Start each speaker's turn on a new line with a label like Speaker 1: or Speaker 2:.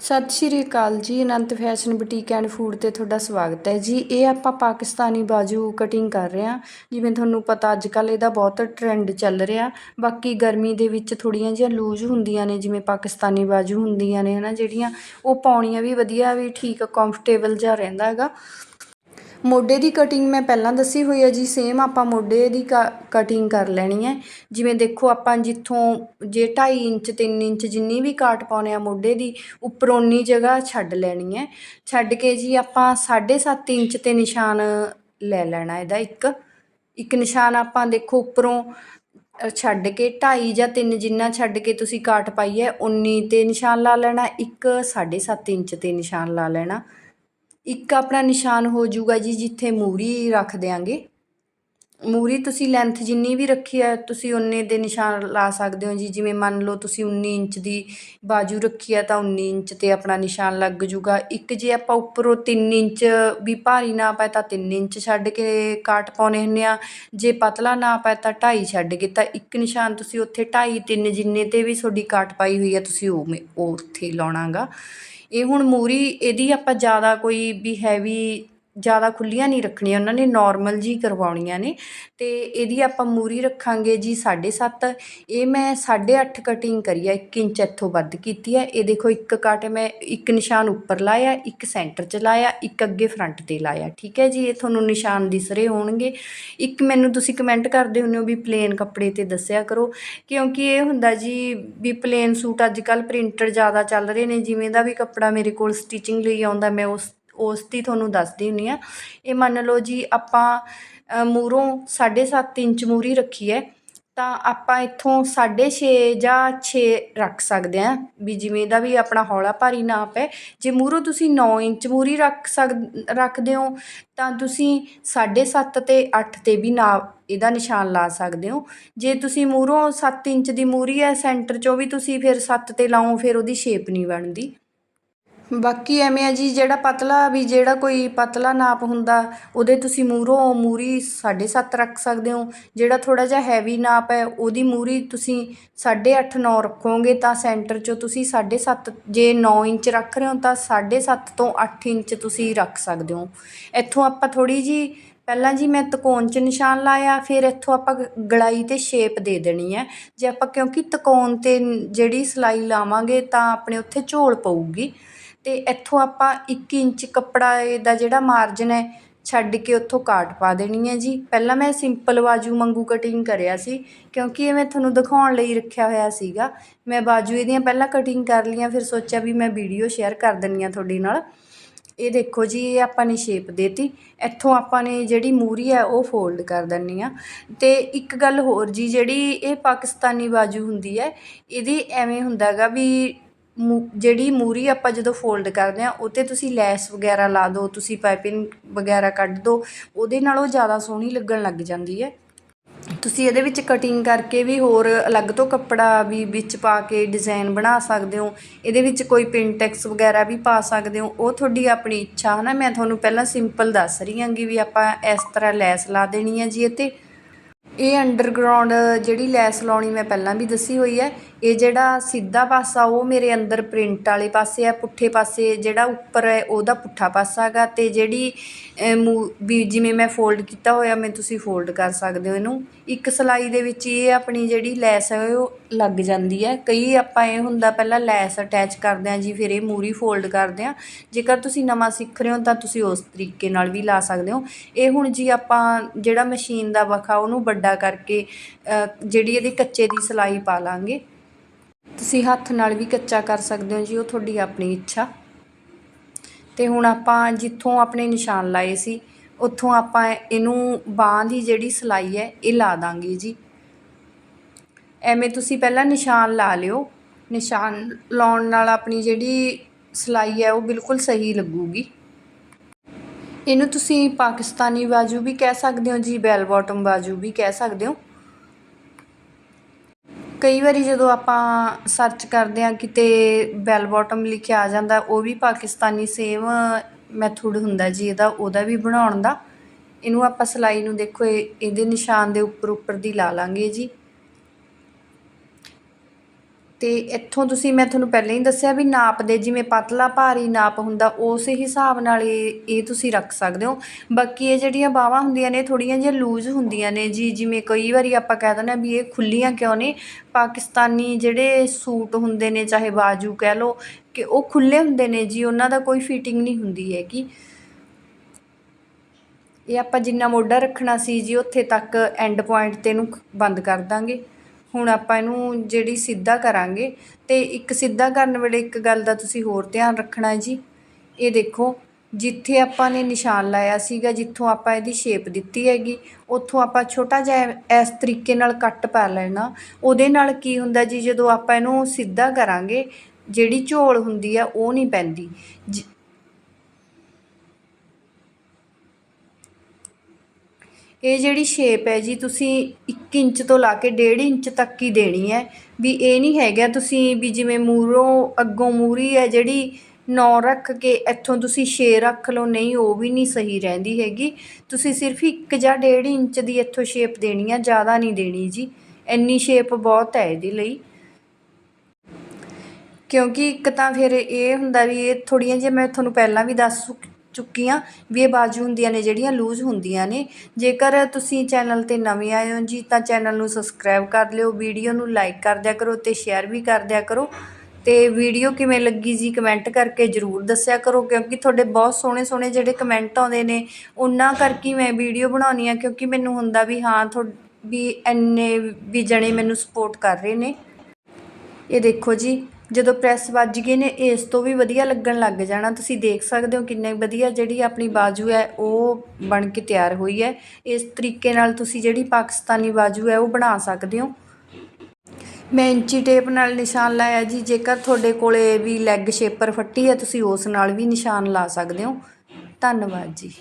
Speaker 1: ਸਤਿ ਸ਼੍ਰੀ ਅਕਾਲ ਜੀ, Anant fashion boutique and food ਤੇ ਤੁਹਾਡਾ ਸਵਾਗਤ ਹੈ ਜੀ। ਇਹ ਆਪਾਂ ਪਾਕਿਸਤਾਨੀ ਬਾਜੂ ਕਟਿੰਗ ਕਰ ਰਹੇ ਹਾਂ। ਜਿਵੇਂ ਤੁਹਾਨੂੰ ਪਤਾ ਅੱਜ ਕੱਲ ਇਹਦਾ ਬਹੁਤ ਟ੍ਰੈਂਡ ਚੱਲ ਰਿਹਾ। ਬਾਕੀ ਗਰਮੀ ਦੇ ਵਿੱਚ ਥੋੜੀਆਂ ਜਿਹੀਆਂ ਲੂਜ਼ ਹੁੰਦੀਆਂ ਨੇ, ਜਿਵੇਂ ਪਾਕਿਸਤਾਨੀ ਬਾਜੂ ਹੁੰਦੀਆਂ ਨੇ, ਹਨਾ, ਜਿਹੜੀਆਂ ਉਹ ਪਾਉਣੀਆਂ ਵੀ ਵਧੀਆ, ਵੀ ਠੀਕ ਕੰਫਰਟੇਬਲ ਜਿਹਾ ਰਹਿੰਦਾ ਹੈਗਾ। ਮੋਢੇ ਦੀ ਕਟਿੰਗ ਮੈਂ ਪਹਿਲਾਂ ਦੱਸੀ ਹੋਈ ਹੈ ਜੀ ਸੇਮ ਆਪਾਂ ਮੋਢੇ ਦੀ ਕਟਿੰਗ ਕਰ ਲੈਣੀ ਹੈ। ਜਿਵੇਂ ਦੇਖੋ ਆਪਾਂ ਜਿੱਥੋਂ ਜੇ 2.5 ਇੰਚ 3 ਇੰਚ ਜਿੰਨੀ ਵੀ ਕਾਟ ਪਾਉਨੇ ਆ ਮੋਢੇ ਦੀ, ਉੱਪਰ ਜਗ੍ਹਾ ਛੱਡ ਲੈਣੀ ਹੈ। ਛੱਡ ਕੇ ਜੀ ਆਪਾਂ 7.5 ਇੰਚ ਤੇ ਨਿਸ਼ਾਨ ਲੈ ਲੈਣਾ ਇਹਦਾ ਇੱਕ। ਇੱਕ ਨਿਸ਼ਾਨ ਆਪਾਂ ਦੇਖੋ ਉੱਪਰੋਂ ਛੱਡ ਕੇ 2.5 ਜਾਂ 3 ਜਿੰਨਾ ਛੱਡ ਕੇ ਤੁਸੀਂ ਕਾਟ ਪਾਈ ਹੈ ਉਨੀ ਤੇ ਨਿਸ਼ਾਨ ਲਾ ਲੈਣਾ, ਇੱਕ 7.5 ਇੰਚ ਤੇ ਨਿਸ਼ਾਨ ਲਾ ਲੈਣਾ। ਇੱਕ ਆਪਣਾ ਨਿਸ਼ਾਨ ਹੋ ਜੂਗਾ ਜੀ ਜਿੱਥੇ ਮੂਰੀ ਰੱਖ ਦਿਆਂਗੇ। ਮੂਹਰੀ ਤੁਸੀਂ ਲੈਂਥ ਜਿੰਨੀ ਵੀ ਰੱਖੀ ਹੈ, ਤੁਸੀਂ ਉਨੇ ਦੇ ਨਿਸ਼ਾਨ ਲਾ ਸਕਦੇ ਹੋ ਜੀ। ਜਿਵੇਂ ਮੰਨ ਲਓ ਤੁਸੀਂ 19 ਇੰਚ ਦੀ ਬਾਜੂ ਰੱਖੀ ਹੈ, ਤਾਂ 19 ਇੰਚ ਤੇ ਆਪਣਾ ਨਿਸ਼ਾਨ ਲੱਗ ਜੂਗਾ। ਇੱਕ ਜੇ ਆਪਾਂ ਉੱਪਰੋਂ ਤਿੰਨ ਇੰਚ ਵੀ ਭਾਰੀ ਨਾ ਪਾਏ, ਤਾਂ ਤਿੰਨ ਇੰਚ ਛੱਡ ਕੇ ਕਾਟ ਪਾਉਨੇ ਹੁੰਦੇ ਹਾਂ ਜੇ ਪਤਲਾ ਨਾ ਪਾਏ, ਤਾਂ ਢਾਈ ਛੱਡ ਕੇ। ਤਾਂ ਇੱਕ ਨਿਸ਼ਾਨ ਤੁਸੀਂ ਉੱਥੇ 2.5 3 ਜਿੰਨੇ ਤੇ ਵੀ ਤੁਹਾਡੀ ਕਾਟ ਪਾਈ ਹੋਈ ਹੈ, ਤੁਸੀਂ ਉਹ ਉੱਥੇ ਲਾਉਣਾ ਗਾ। ਇਹ ਹੁਣ ਮੂਹਰੀ ਇਹਦੀ ਆਪਾਂ ਜ਼ਿਆਦਾ ਕੋਈ ਵੀ ਹੈਵੀ ਜ਼ਿਆਦਾ ਖੁੱਲੀਆਂ ਨਹੀਂ ਰੱਖਣੀਆਂ, ਉਹਨਾਂ ਨੇ ਨੋਰਮਲ ਜੀ ਕਰਵਾਉਣੀਆਂ ਨੇ। ਅਤੇ ਇਹਦੀ ਆਪਾਂ ਮੂਰੀ ਰੱਖਾਂਗੇ ਜੀ 7.5 ਇਹ ਮੈਂ 8.5 ਕਟਿੰਗ ਕਰੀ ਆ, ਇੱਕ ਇੰਚ ਇੱਥੋਂ ਵੱਧ ਕੀਤੀ ਹੈ ਇਹ ਦੇਖੋ ਇੱਕ ਕੱਟ ਮੈਂ ਇੱਕ ਨਿਸ਼ਾਨ ਉੱਪਰ ਲਾਇਆ, ਇੱਕ ਸੈਂਟਰ 'ਚ ਲਾਇਆ, ਇੱਕ ਅੱਗੇ ਫਰੰਟ ਤੇ ਲਾਇਆ। ਠੀਕ ਹੈ ਜੀ, ਇਹ ਤੁਹਾਨੂੰ ਨਿਸ਼ਾਨ ਦਿਸ ਰਹੇ ਹੋਣਗੇ। ਇੱਕ ਮੈਨੂੰ ਤੁਸੀਂ ਕਮੈਂਟ ਕਰਦੇ ਹੁੰਦੇ ਹੋ ਵੀ ਪਲੇਨ ਕੱਪੜੇ ਤੇ ਦੱਸਿਆ ਕਰੋ। ਕਿਉਂਕਿ ਇਹ ਹੁੰਦਾ ਜੀ ਵੀ ਪਲੇਨ ਸੂਟ ਅੱਜ ਕੱਲ੍ਹ ਪ੍ਰਿੰਟਡ ਜ਼ਿਆਦਾ ਚੱਲ ਰਹੇ ਨੇ, ਜਿਵੇਂ ਦਾ ਵੀ ਕੱਪੜਾ ਮੇਰੇ ਕੋਲ ਸਟਿਚਿੰਗ ਲਈ ਆਉਂਦਾ, ਮੈਂ ਉਸ ਉਸ ਦੀ ਤੁਹਾਨੂੰ ਦੱਸਦੀ ਹੁੰਦੀ ਆ ਇਹ ਮੰਨ ਲਓ ਜੀ ਆਪਾਂ ਮੂਰੋਂ 7.5 ਇੰਚ ਮੂਰੀ ਰੱਖੀ ਹੈ, ਤਾਂ ਆਪਾਂ ਇੱਥੋਂ 6.5 ਜਾਂ 6 ਰੱਖ ਸਕਦੇ ਆ ਵੀ ਜਿਵੇਂ ਦਾ ਵੀ ਆਪਣਾ ਹੌਲਾ ਭਾਰੀ ਨਾਪ ਹੈ। ਜੇ ਮੂਰੋਂ ਤੁਸੀਂ 9 ਇੰਚ ਮੂਰੀ ਰੱਖ ਸਕ, ਰੱਖਦੇ ਹੋ, ਤਾਂ ਤੁਸੀਂ 7.5 ਤੇ 8 ਤੇ ਵੀ ਨਾਪ ਇਹਦਾ ਨਿਸ਼ਾਨ ਲਾ ਸਕਦੇ ਹੋ। ਜੇ ਤੁਸੀਂ ਮੂਰੋਂ 7 ਇੰਚ ਦੀ ਮੂਰੀ ਹੈ ਸੈਂਟਰ 'ਚੋਂ ਵੀ ਤੁਸੀਂ ਫਿਰ 7 ਤੇ ਲਾਓ, ਫਿਰ ਉਹਦੀ ਸ਼ੇਪ ਨਹੀਂ ਬਣਦੀ। ਬਾਕੀ ਐਵੇਂ ਆ ਜੀ, ਜਿਹੜਾ ਪਤਲਾ ਵੀ ਜਿਹੜਾ ਕੋਈ ਪਤਲਾ ਨਾਪ ਹੁੰਦਾ, ਉਹਦੇ ਤੁਸੀਂ ਮੂਹਰੋਂ ਮੂਹਰੀ ਸਾਢੇ ਸੱਤ ਰੱਖ ਸਕਦੇ ਹੋ। ਜਿਹੜਾ ਥੋੜ੍ਹਾ ਜਿਹਾ ਹੈਵੀ ਨਾਪ ਹੈ, ਉਹਦੀ ਮੂਹਰੀ ਤੁਸੀਂ 8.5 9 ਰੱਖੋਗੇ ਤਾਂ ਸੈਂਟਰ 'ਚੋਂ ਤੁਸੀਂ 7.5 ਜੇ ਨੌ ਇੰਚ ਰੱਖ ਰਹੇ ਹੋ ਤਾਂ 7.5 ਤੋਂ ਅੱਠ ਇੰਚ ਤੁਸੀਂ ਰੱਖ ਸਕਦੇ ਹੋ। ਇੱਥੋਂ ਆਪਾਂ ਥੋੜ੍ਹੀ ਜੀ ਪਹਿਲਾਂ ਜੀ ਮੈਂ ਤਕੋਣ 'ਚ ਨਿਸ਼ਾਨ ਲਾਇਆ, ਫਿਰ ਇੱਥੋਂ ਆਪਾਂ ਗਲਾਈ ਤੇ ਸ਼ੇਪ ਦੇ ਦੇਣੀ ਹੈ। ਜੇ ਆਪਾਂ ਕਿਉਂਕਿ ਤਕੋਣ ਤੇ ਜਿਹੜੀ ਸਿਲਾਈ ਲਾਵਾਂਗੇ ਤਾਂ ਆਪਣੇ ਉੱਥੇ ਝੋਲ ਪਊਗੀ। ਅਤੇ ਇੱਥੋਂ ਆਪਾਂ ਇੱਕ ਇੰਚ ਕੱਪੜਾ ਦਾ ਜਿਹੜਾ ਮਾਰਜਨ ਹੈ, ਛੱਡ ਕੇ ਉੱਥੋਂ ਕਾਟ ਪਾ ਦੇਣੀ ਹੈ ਜੀ। ਪਹਿਲਾਂ ਮੈਂ ਸਿੰਪਲ ਬਾਜੂ ਵਾਂਗੂ ਕਟਿੰਗ ਕਰਿਆ ਸੀ, ਕਿਉਂਕਿ ਇਹ ਮੈਂ ਤੁਹਾਨੂੰ ਦਿਖਾਉਣ ਲਈ ਰੱਖਿਆ ਹੋਇਆ ਸੀਗਾ। ਮੈਂ ਬਾਜੂ ਇਹਦੀਆਂ ਪਹਿਲਾਂ ਕਟਿੰਗ ਕਰ ਲਈਆਂ, ਫਿਰ ਸੋਚਿਆ ਵੀ ਮੈਂ ਵੀਡੀਓ ਸ਼ੇਅਰ ਕਰ ਦਿੰਦੀ ਹਾਂ ਤੁਹਾਡੇ ਨਾਲ। ਇਹ ਦੇਖੋ ਜੀ, ਇਹ ਆਪਾਂ ਨੇ ਸ਼ੇਪ ਦੇਤੀ। ਇੱਥੋਂ ਆਪਾਂ ਨੇ ਜਿਹੜੀ ਮੂਰੀ ਹੈ, ਉਹ ਫੋਲਡ ਕਰ ਦਿੰਨੀ ਆ ਤੇ ਇੱਕ ਗੱਲ ਹੋਰ ਜੀ, ਜਿਹੜੀ ਇਹ ਪਾਕਿਸਤਾਨੀ ਬਾਜੂ ਹੁੰਦੀ ਹੈ, ਇਹਦੀ ਐਵੇਂ ਹੁੰਦਾਗਾ ਵੀ ਮੂ, ਜਿਹੜੀ ਮੂਰੀ ਆਪਾਂ ਜਦੋਂ ਫੋਲਡ ਕਰਦੇ ਹਾਂ ਉਹ 'ਤੇ ਤੁਸੀਂ ਲੈਸ ਵਗੈਰਾ ਲਾ ਦਿਓ ਤੁਸੀਂ ਪਾਈਪਿੰਗ ਵਗੈਰਾ ਕੱਢ ਦਿਓ ਉਹਦੇ ਨਾਲ ਉਹ ਜ਼ਿਆਦਾ ਸੋਹਣੀ ਲੱਗਣ ਲੱਗ ਜਾਂਦੀ ਹੈ। ਤੁਸੀਂ ਇਹਦੇ ਵਿੱਚ ਕਟਿੰਗ ਕਰਕੇ ਵੀ ਹੋਰ ਅਲੱਗ ਤੋਂ ਕੱਪੜਾ ਵੀ ਵਿੱਚ ਪਾ ਕੇ ਡਿਜ਼ਾਈਨ ਬਣਾ ਸਕਦੇ ਹੋ। ਇਹਦੇ ਵਿੱਚ ਕੋਈ ਪਿੰਟੈਕਸ ਵਗੈਰਾ ਵੀ ਪਾ ਸਕਦੇ ਹੋ। ਉਹ ਤੁਹਾਡੀ ਆਪਣੀ ਇੱਛਾ ਹੈ ਨਾ। ਮੈਂ ਤੁਹਾਨੂੰ ਪਹਿਲਾਂ ਸਿੰਪਲ ਦੱਸ ਰਹੀ ਹਾਂਗੀ ਵੀ ਆਪਾਂ ਇਸ ਤਰ੍ਹਾਂ ਲੈਸ ਲਾ ਦੇਣੀ ਹੈ ਜੀ ਇਹ 'ਤੇ ਇਹ ਅੰਡਰਗਰਾਉਂਡ ਜਿਹੜੀ ਲੈਸ ਲਾਉਣੀ ਮੈਂ ਪਹਿਲਾਂ ਵੀ ਦੱਸੀ ਹੋਈ ਹੈ। ਇਹ ਜਿਹੜਾ ਸਿੱਧਾ ਪਾਸਾ, ਉਹ ਮੇਰੇ ਅੰਦਰ ਪ੍ਰਿੰਟ ਵਾਲੇ ਪਾਸੇ ਆ ਪੁੱਠੇ ਪਾਸੇ ਜਿਹੜਾ ਉੱਪਰ ਹੈ, ਉਹਦਾ ਪੁੱਠਾ ਪਾਸਾ ਹੈਗਾ ਅਤੇ ਜਿਹੜੀ ਮੂ, ਵੀ ਜਿਵੇਂ ਮੈਂ ਫੋਲਡ ਕੀਤਾ ਹੋਇਆ, ਮੈਂ ਤੁਸੀਂ ਫੋਲਡ ਕਰ ਸਕਦੇ ਹੋ ਇਹਨੂੰ। ਇੱਕ ਸਿਲਾਈ ਦੇ ਵਿੱਚ ਇਹ ਆਪਣੀ ਜਿਹੜੀ ਲੈਸ ਹੈ, ਉਹ ਲੱਗ ਜਾਂਦੀ ਹੈ। ਕਈ ਆਪਾਂ ਇਹ ਹੁੰਦਾ, ਪਹਿਲਾਂ ਲੈਸ ਅਟੈਚ ਕਰਦੇ ਹਾਂ ਜੀ, ਫਿਰ ਇਹ ਮੂਰੀ ਫੋਲਡ ਕਰਦੇ ਹਾਂ। ਜੇਕਰ ਤੁਸੀਂ ਨਵਾਂ ਸਿੱਖ ਰਹੇ ਹੋ, ਤਾਂ ਤੁਸੀਂ ਉਸ ਤਰੀਕੇ ਨਾਲ ਵੀ ਲਾ ਸਕਦੇ ਹੋ। ਇਹ ਹੁਣ ਜੀ ਆਪਾਂ ਜਿਹੜਾ ਮਸ਼ੀਨ ਦਾ ਵਖਾ, ਉਹਨੂੰ ਵੱਡਾ ਕਰਕੇ ਜਿਹੜੀ ਇਹਦੀ ਕੱਚੇ ਦੀ ਸਿਲਾਈ ਪਾ ਲਾਂਗੇ। ਤੁਸੀਂ ਹੱਥ ਨਾਲ ਵੀ ਕੱਚਾ ਕਰ ਸਕਦੇ ਹੋ ਜੀ, ਉਹ ਤੁਹਾਡੀ ਆਪਣੀ ਇੱਛਾ। ਤੇ ਹੁਣ ਆਪਾਂ ਜਿੱਥੋਂ ਆਪਣੇ ਨਿਸ਼ਾਨ ਲਾਏ ਸੀ, ਉੱਥੋਂ ਆਪਾਂ ਇਹਨੂੰ ਬਾਹ ਦੀ ਜਿਹੜੀ ਸਲਾਈ ਹੈ, ਇਹ ਲਾ ਦਾਂਗੇ ਜੀ। ਐਵੇਂ ਤੁਸੀਂ ਪਹਿਲਾਂ ਨਿਸ਼ਾਨ ਲਾ ਲਿਓ। ਨਿਸ਼ਾਨ ਲਾਉਣ ਨਾਲ ਆਪਣੀ ਜਿਹੜੀ ਸਲਾਈ ਹੈ, ਉਹ ਬਿਲਕੁਲ ਸਹੀ ਲੱਗੂਗੀ। ਇਹਨੂੰ ਤੁਸੀਂ ਪਾਕਿਸਤਾਨੀ ਬਾਜੂ ਵੀ ਕਹਿ ਸਕਦੇ ਹੋ ਜੀ, ਬੈਲ ਬਾਟਮ ਬਾਜੂ ਵੀ ਕਹਿ ਸਕਦੇ ਹੋ। ਕਈ ਵਾਰੀ ਜਦੋਂ ਆਪਾਂ ਸਰਚ ਕਰਦੇ ਹਾਂ, ਕਿਤੇ ਬੈਲ ਬੋਟਮ ਲਿਖਿਆ ਆ ਜਾਂਦਾ, ਉਹ ਵੀ ਪਾਕਿਸਤਾਨੀ ਸੇਮ ਮੈਥਡ ਹੁੰਦਾ ਜੀ ਇਹਦਾ, ਉਹਦਾ ਵੀ ਬਣਾਉਣ ਦਾ। ਇਹਨੂੰ ਆਪਾਂ ਸਿਲਾਈ ਨੂੰ ਦੇਖੋ, ਇਹ ਇਹਦੇ ਨਿਸ਼ਾਨ ਦੇ ਉੱਪਰ ਉੱਪਰ ਦੀ ਲਾ ਲਵਾਂਗੇ ਜੀ। ਅਤੇ ਇੱਥੋਂ ਤੁਸੀਂ, ਮੈਂ ਤੁਹਾਨੂੰ ਪਹਿਲਾਂ ਹੀ ਦੱਸਿਆ ਵੀ ਨਾਪ ਦੇ ਜਿਵੇਂ ਪਤਲਾ ਭਾਰੀ ਨਾਪ ਹੁੰਦਾ, ਉਸ ਹਿਸਾਬ ਨਾਲ ਇਹ ਇਹ ਤੁਸੀਂ ਰੱਖ ਸਕਦੇ ਹੋ। ਬਾਕੀ ਇਹ ਜਿਹੜੀਆਂ ਬਾਹਾਂ ਹੁੰਦੀਆਂ ਨੇ ਥੋੜ੍ਹੀਆਂ ਜਿਹੀਆਂ ਲੂਜ਼ ਹੁੰਦੀਆਂ ਨੇ ਜੀ। ਜਿਵੇਂ ਕਈ ਵਾਰੀ ਆਪਾਂ ਕਹਿ ਦਿੰਦੇ ਹਾਂ ਵੀ ਇਹ ਖੁੱਲੀਆਂ ਕਿਉਂ ਨੇ? ਪਾਕਿਸਤਾਨੀ ਜਿਹੜੇ ਸੂਟ ਹੁੰਦੇ ਨੇ, ਚਾਹੇ ਬਾਜੂ ਕਹਿ ਲਓ ਕਿ ਉਹ ਖੁੱਲੇ ਹੁੰਦੇ ਨੇ ਜੀ, ਉਹਨਾਂ ਦਾ ਕੋਈ ਫਿਟਿੰਗ ਨਹੀਂ ਹੁੰਦੀ ਹੈਗੀ। ਇਹ ਆਪਾਂ ਜਿੰਨਾ ਮੋਢਾ ਰੱਖਣਾ ਸੀ ਜੀ, ਉੱਥੇ ਤੱਕ ਐਂਡ ਪੁਆਇੰਟ ਤੇ ਇਹਨੂੰ ਬੰਦ ਕਰ ਦਾਂਗੇ। ਹੁਣ ਆਪਾਂ ਇਹਨੂੰ ਜਿਹੜੀ ਸਿੱਧਾ ਕਰਾਂਗੇ ਅਤੇ ਇੱਕ ਸਿੱਧਾ ਕਰਨ ਵੇਲੇ ਇੱਕ ਗੱਲ ਦਾ ਤੁਸੀਂ ਹੋਰ ਧਿਆਨ ਰੱਖਣਾ ਹੈ ਜੀ। ਇਹ ਦੇਖੋ, ਜਿੱਥੇ ਆਪਾਂ ਨੇ ਨਿਸ਼ਾਨ ਲਾਇਆ ਸੀਗਾ, ਜਿੱਥੋਂ ਆਪਾਂ ਇਹਦੀ ਸ਼ੇਪ ਦਿੱਤੀ ਹੈਗੀ, ਉੱਥੋਂ ਆਪਾਂ ਛੋਟਾ ਜਿਹਾ ਇਸ ਤਰੀਕੇ ਨਾਲ ਕੱਟ ਪਾ ਲੈਣਾ। ਉਹਦੇ ਨਾਲ ਕੀ ਹੁੰਦਾ ਜੀ, ਜਦੋਂ ਆਪਾਂ ਇਹਨੂੰ ਸਿੱਧਾ ਕਰਾਂਗੇ, ਜਿਹੜੀ ਝੋਲ ਹੁੰਦੀ ਆ, ਉਹ ਨਹੀਂ ਪੈਂਦੀ। ਇਹ ਜਿਹੜੀ ਸ਼ੇਪ ਹੈ ਜੀ, ਤੁਸੀਂ 1 ਇੰਚ ਤੋਂ ਲਾ ਕੇ 1.5 ਇੰਚ ਤੱਕ ਹੀ ਦੇਣੀ ਹੈ। ਵੀ ਇਹ ਨਹੀਂ ਹੈਗਾ ਤੁਸੀਂ ਵੀ ਜਿਵੇਂ ਮੂਰੋਂ ਅੱਗੋਂ ਮੂਰੀ ਹੈ ਜਿਹੜੀ 9 ਰੱਖ ਕੇ ਇੱਥੋਂ ਤੁਸੀਂ 6 ਰੱਖ ਲਓ, ਨਹੀਂ, ਉਹ ਵੀ ਨਹੀਂ ਸਹੀ ਰਹਿੰਦੀ ਹੈਗੀ। ਤੁਸੀਂ ਸਿਰਫ 1 ਜਾਂ 1.5 ਇੰਚ ਦੀ ਇੱਥੋਂ ਸ਼ੇਪ ਦੇਣੀ ਹੈ, ਜ਼ਿਆਦਾ ਨਹੀਂ ਦੇਣੀ ਜੀ। ਇੰਨੀ ਸ਼ੇਪ ਬਹੁਤ ਹੈ ਇਹਦੇ ਲਈ। ਕਿਉਂਕਿ ਇੱਕ ਤਾਂ ਫਿਰ ਇਹ ਹੁੰਦਾ ਵੀ ਇਹ ਥੋੜ੍ਹੀਆਂ ਜਿਹੀਆਂ ਮੈਂ ਤੁਹਾਨੂੰ ਪਹਿਲਾਂ ਵੀ ਦੱਸ ਚੁੱਕੀਆਂ ਵੀ ਇਹ ਬਾਜੂ ਹੁੰਦੀਆਂ ਨੇ, ਜਿਹੜੀਆਂ ਲੂਜ਼ ਹੁੰਦੀਆਂ ਨੇ। ਜੇਕਰ ਤੁਸੀਂ ਚੈਨਲ ਤੇ ਨਵੇਂ ਆਏ ਹੋ ਜੀ, ਤਾਂ ਚੈਨਲ ਨੂੰ ਸਬਸਕ੍ਰਾਈਬ ਕਰ ਲਿਓ ਵੀਡੀਓ ਨੂੰ ਲਾਈਕ ਕਰ ਦਿਆ ਕਰੋ ਤੇ ਸ਼ੇਅਰ ਵੀ ਕਰ ਦਿਆ ਕਰੋ। ਤੇ ਵੀਡੀਓ ਕਿਵੇਂ ਲੱਗੀ ਜੀ ਕਮੈਂਟ ਕਰਕੇ ਜਰੂਰ ਦੱਸਿਆ ਕਰੋ, ਕਿਉਂਕਿ ਤੁਹਾਡੇ ਬਹੁਤ ਸੋਹਣੇ ਸੋਹਣੇ ਜਿਹੜੇ ਕਮੈਂਟ ਆਉਂਦੇ ਨੇ, ਉਹਨਾਂ ਕਰਕੇ ਮੈਂ ਵੀਡੀਓ ਬਣਾਉਣੀ ਆ, ਕਿਉਂਕਿ ਮੈਨੂੰ ਹੁੰਦਾ ਵੀ ਹਾਂ ਤੁਹਾ ਵੀ ਇੰਨੇ ਵੀ ਜਣੇ ਮੈਨੂੰ ਸਪੋਰਟ ਕਰ ਰਹੇ ਨੇ। ਇਹ ਦੇਖੋ ਜੀ ਜਦੋਂ ਪ੍ਰੈਸ ਵੱਜ ਗਏ ਨੇ, ਇਸ ਤੋਂ ਵੀ ਵਧੀਆ ਲੱਗਣ ਲੱਗ ਜਾਣਾ। ਤੁਸੀਂ ਦੇਖ ਸਕਦੇ ਹੋ ਕਿੰਨੇ ਵਧੀਆ ਜਿਹੜੀ ਆਪਣੀ ਬਾਜੂ ਹੈ, ਉਹ ਬਣ ਕੇ ਤਿਆਰ ਹੋਈ ਹੈ। ਇਸ ਤਰੀਕੇ ਨਾਲ ਤੁਸੀਂ ਜਿਹੜੀ ਪਾਕਿਸਤਾਨੀ ਬਾਜੂ ਹੈ, ਉਹ ਬਣਾ ਸਕਦੇ ਹੋ। ਮੈਂ ਇੰਚੀ ਟੇਪ ਨਾਲ ਨਿਸ਼ਾਨ ਲਾਇਆ ਜੀ। ਜੇਕਰ ਤੁਹਾਡੇ ਕੋਲੇ ਵੀ ਲੈਗ ਸ਼ੇਪਰ ਫੱਟੀ ਹੈ, ਤੁਸੀਂ ਉਸ ਨਾਲ ਵੀ ਨਿਸ਼ਾਨ ਲਾ ਸਕਦੇ ਹੋ। ਧੰਨਵਾਦ ਜੀ।